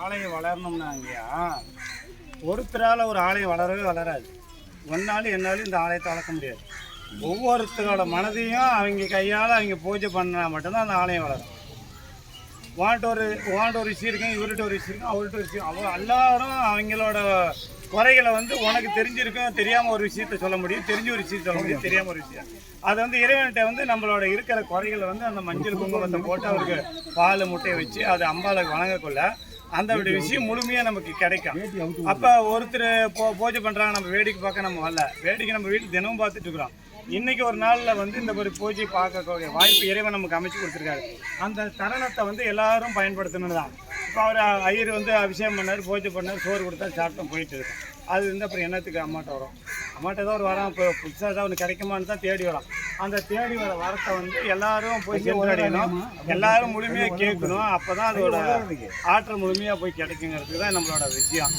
ஆலயம் வளரணும்னா ஐயா ஒருத்தரால் ஒரு ஆலயம் வளரவே வளராது. ஒன்னாலும் என்னாலும் இந்த ஆலயத்தை வளர்க்க முடியாது. ஒவ்வொருத்தரோட மனதையும் அவங்க கையால் அவங்க பூஜை பண்ணால் மட்டும்தான் அந்த ஆலயம் வளரும். வாண்ட ஒரு வாண்ட ஒரு விஷயம் இருக்கும் இவர்கிட்ட ஒரு விஷயம் இருக்கும் அவர்கிட்ட ஒரு விஷயம் அவங்க எல்லாரும் அவங்களோட குறைகளை வந்து உனக்கு தெரிஞ்சிருக்கும் தெரியாமல் ஒரு விஷயத்த சொல்ல முடியும் தெரிஞ்ச ஒரு விஷயத்த சொல்ல முடியும் தெரியாமல் ஒரு விஷயம். அது வந்து இறைவன்கிட்ட வந்து நம்மளோட இருக்கிற குறைகளை வந்து அந்த மஞ்சள் குங்குமத்தை போட்டு அவருக்கு பால் முட்டையை வச்சு அது அம்பாளுக்கு வணங்கக்குள்ள அந்த விஷயம் முழுமையாக நமக்கு கிடைக்கும். அப்போ ஒருத்தர் போ பூஜை பண்ணுறாங்க நம்ம வேடிக்கை பார்க்க நம்ம வரல. வேடிக்கை நம்ம வீட்டில் தினமும் பார்த்துட்டு இருக்கிறோம். இன்னைக்கு ஒரு நாளில் வந்து இந்த ஒரு பூஜை பார்க்கக்கூடிய வாய்ப்பு இறைவன் நமக்கு அமைச்சு கொடுத்துருக்காரு. அந்த தருணத்தை வந்து எல்லாரும் பயன்படுத்தணும் தான். இப்போ அவர் ஐயர் வந்து அபிஷேகம் பண்ணார் பூஜை பண்ணார் சோறு கொடுத்தா சாப்பிட்டோம் போயிட்டு அது வந்து அப்புறம் என்னத்துக்கு அம்மாட்ட வரும்? அம்மாட்ட ஏதோ ஒரு வரம் இப்போ புதுசாக ஏதாவது ஒன்று கிடைக்குமான்னு தான் தேடி வரோம். அந்த தேடி வர வரத்தை வந்து எல்லாரும் போய் சென்றடையணும் எல்லாரும் முழுமையாக கேட்கணும். அப்போ தான் அதோட ஆற்றல் முழுமையாக போய் கிடைக்குங்கிறதுக்கு தான் நம்மளோட விஷயம்.